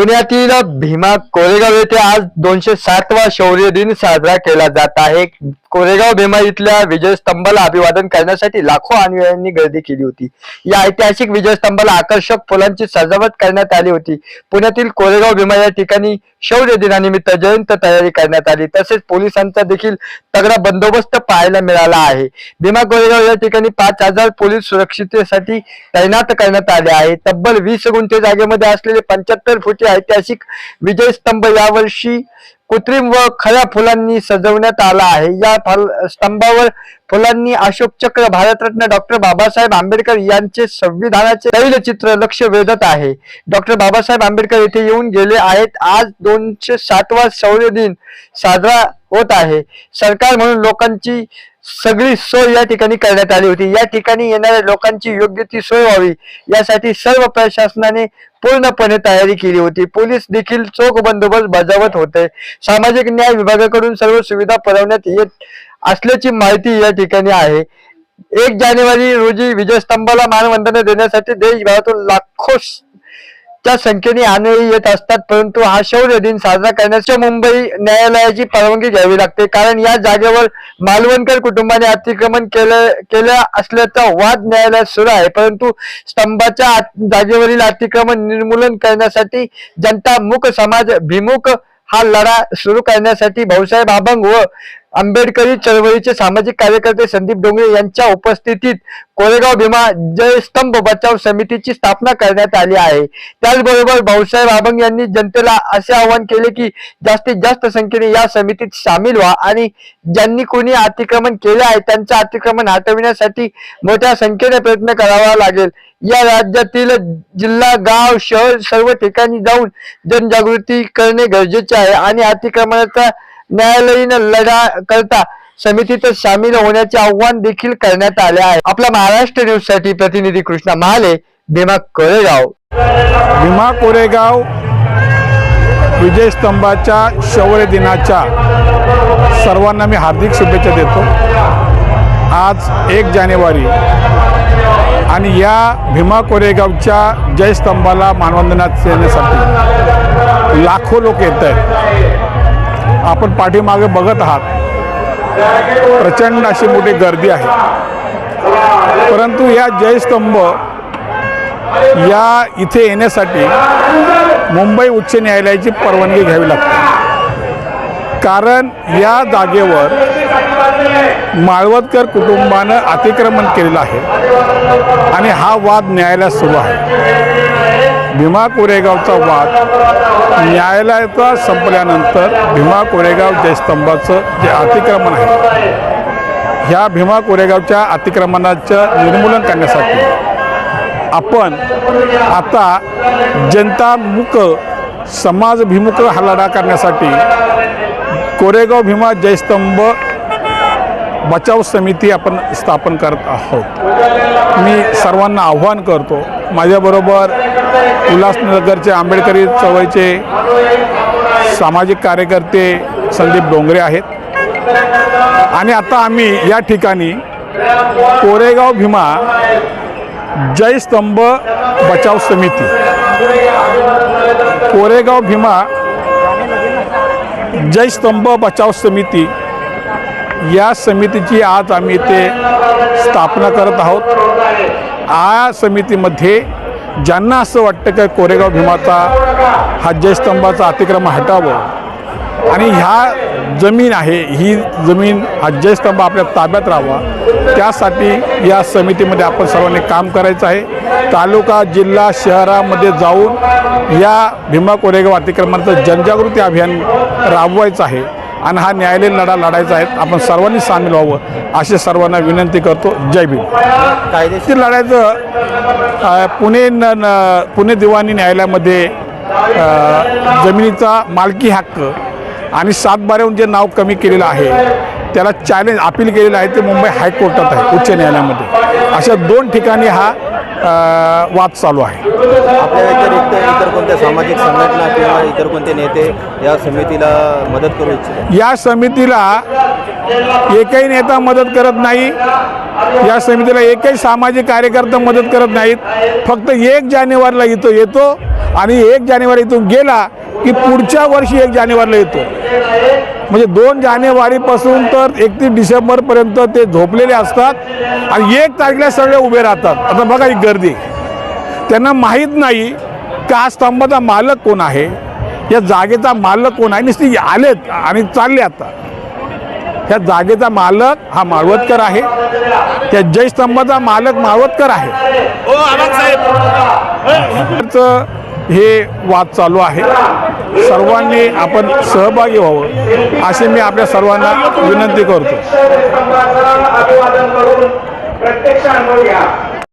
पुण्यातील भीमा कोरेगाव येथे आज दोनशे सातवा शौर्य दिन साजरा केला जात आहे. कोरेगाव भीमा इथल्या विजयस्तंभाला अभिवादन करण्यासाठी लाखो अनुयायांनी गर्दी केली होती. या ऐतिहासिक विजयस्तंभाला आकर्षक फुलांची सजावट करण्यात आली होती. पुण्यातील कोरेगाव भीमा या ठिकाणी शौर्य दिनानिमित्त जयंत तयारी करण्यात आली. तसेच पोलिसांचा देखील तगडा बंदोबस्त पाहायला मिळाला आहे. भीमा कोरेगाव या ठिकाणी पाच हजार पोलीस सुरक्षितेसाठी तैनात करण्यात आले आहे. तब्बल वीस गुंठे जागेमध्ये असलेले पंच्याहत्तर फुटी ऐतिहासिक विजय स्तंभ यावर्षी कृत्रिम व खऱ्या फुलांनी सजवण्यात आला आहे. या फल स्तंभावर फुलांनी अशोक चक्र भारतरत्न डॉक्टर बाबासाहेब आंबेडकर यांचे संविधानाचे तैलचित्र लक्ष वेधत आहे. डॉक्टर बाबासाहेब आंबेडकर येथे येऊन गेले आहेत. आज दोनशे सातवा शौर्य दिन साजरा होत आहे. सरकार म्हणून लोकांची सगळी सोय या ठिकाणी करण्यात आली होती. या ठिकाणी येणाऱ्या लोकांची योग्य ती सोय व्हावी यासाठी सर्व प्रशासनाने पूर्णपणे तयारी केली होती. पोलीस देखील चोख बंदोबस्त बजावत होते. सामाजिक न्याय विभागाकडून सर्व सुविधा पुरवण्यात येत असल्याची माहिती या ठिकाणी आहे. एक जानेवारी रोजी विजयस्तंभाला मानवंदना देण्यासाठी देशभरातून लाखो च्या संख्येने अनुयायी येत असतात परंतु हा शौर्य दिन साजरा करण्याच्या मुंबई न्यायालयाची परवानगी घ्यावी लागते. कारण या जागेवर मालवणकर कुटुंबाने अतिक्रमण केलं केलं असल्याचा वाद न्यायालयात सुरू आहे. परंतु स्तंभाच्या जागेवरील अतिक्रमण निर्मूलन करण्यासाठी जनता मुक समाज भिमुख हा लढा सुरू करण्यासाठी भाऊसाहेब अभंग व आंबेडकरी चळवळीचे सामाजिक कार्यकर्ते संदीप डोंगरे यांच्या उपस्थितीत कोरेगाव भीमा जयस्तंभ बचाव समितीची स्थापना करण्यात आली आहे. त्याचबरोबर भाऊसाहेब अभंग यांनी जनतेला असे आवाहन केले की जास्तीत जास्त संख्येने या समितीत सामील व्हा आणि ज्यांनी कोणी अतिक्रमण केले आहे त्यांचं अतिक्रमण हटविण्यासाठी मोठ्या संख्येने प्रयत्न करावा लागेल. या राज्यातील जिल्हा गाव शहर सर्व ठिकाणी जाऊन जनजागृती करणे गरजेचे आहे आणि अतिक्रमणाचा न्यायालयीन लढा करता समितीत सामील होण्याचे आव्हान देखील करण्यात आले आहे. आपला महाराष्ट्र न्यूजसाठी प्रतिनिधी कृष्णा महाले भीमा कोरेगाव. भीमा कोरेगाव विजय स्तंभाच्या शौर्य दिनाच्या सर्वांना मी हार्दिक शुभेच्छा देतो. आज एक जानेवारी आणि या भीमा कोरेगावच्या जयस्तंभाला मानवंदना देण्यासाठी लाखो लोक येत आहेत. आपण पाठीमागे बघत आहात प्रचंड अशी मोठी गर्दी आहे. परंतु या जयस्तंभ या इथे येण्यासाठी मुंबई उच्च न्यायालयाची परवानगी घ्यावी लागते. कारण या जागेवर माळवतकर कुटुंबानं अतिक्रमण केलेलं आहे आणि हा वाद न्यायालयात सुरू आहे. भीमा कोरेगावचा वाद न्यायालयाचा संपल्यानंतर भीमा कोरेगाव जयस्तंभाचं जे अतिक्रमण आहे ह्या भीमा कोरेगावच्या अतिक्रमणाचं निर्मूलन करण्यासाठी आपण आता जनतामुख समाजभिमुख हा करण्यासाठी कोरेगाव भीमा जयस्तंभ बचाव समिती आपण स्थापन करत आहोत. मी सर्वांना आव्हान करतो माझ्याबरोबर उल्हासनगरचे आंबेडकरी चवळीचे सामाजिक कार्यकर्ते संदीप डोंगरे आहेत. आणि आता आम्ही या ठिकाणी कोरेगाव भीमा जयस्तंभ बचाव समिती. कोरेगाव भीमा जयस्तंभ बचाव समिती या समितीची आज आम्ही इथे स्थापना करत आहोत. या समितीमध्ये ज्यांना असं वाटतं की कोरेगाव भीमाचा हा जयस्तंभाचा अतिक्रमण हटावं आणि ह्या जमीन आहे ही जमीन हा जयस्तंभ आपल्या ताब्यात राहावा त्यासाठी या समितीमध्ये आपण सर्वांनी काम करायचं आहे. तालुका जिल्हा शहरामध्ये जाऊन या भीमा कोरेगाव अतिक्रमणाचं जनजागृती अभियान राबवायचं आहे. आणि हा न्यायालयीन लढा लढायचा आहे. आपण सर्वांनी सामील व्हावं असे सर्वांना विनंती करतो. जय भीम. कायदेशीर लढायचं पुणे न न- पुणे दिवाणी न्यायालयामध्ये जमिनीचा मालकी हक्क आणि सातबाऱ्याहून जे नाव कमी केलेलं आहे त्याला चॅलेंज अपील केलेलं आहे ते मुंबई हायकोर्टात आहे उच्च न्यायालयामध्ये. अशा दोन ठिकाणी हा वाद चालू आहे. आपल्या व्यतिरिक्त इतर कोणत्या सामाजिक संघटना किंवा इतर कोणते नेते या समितीला मदत करू इच्छितात? या समितीला एकही नेता मदत करत नाही. या समितीला एकही सामाजिक कार्यकर्ता मदत करत नाहीत. फक्त एक जानेवारीला इथं येतो आणि एक जानेवारीतून गेला की पुढच्या वर्षी एक जानेवारीला येतो. म्हणजे दोन जानेवारीपासून तर एकतीस डिसेंबरपर्यंत ते झोपलेले असतात आणि एक तारखेला सगळे उभे राहतात. आता बघा ही गर्दी. त्यांना माहीत नाही की हा स्तंभाचा मालक कोण आहे? या जागेचा मालक कोण आहे? नुसते आलेत आणि चालले आता. ह्या जागेचा मालक हा माळवतकर आहे. त्या जयस्तंभाचा मालक माळवतकर आहे. हे वाद चालू आहे. सर्वांनी आपण सहभागी व्हावं असे मी आपल्या सर्वांना विनंती करतो.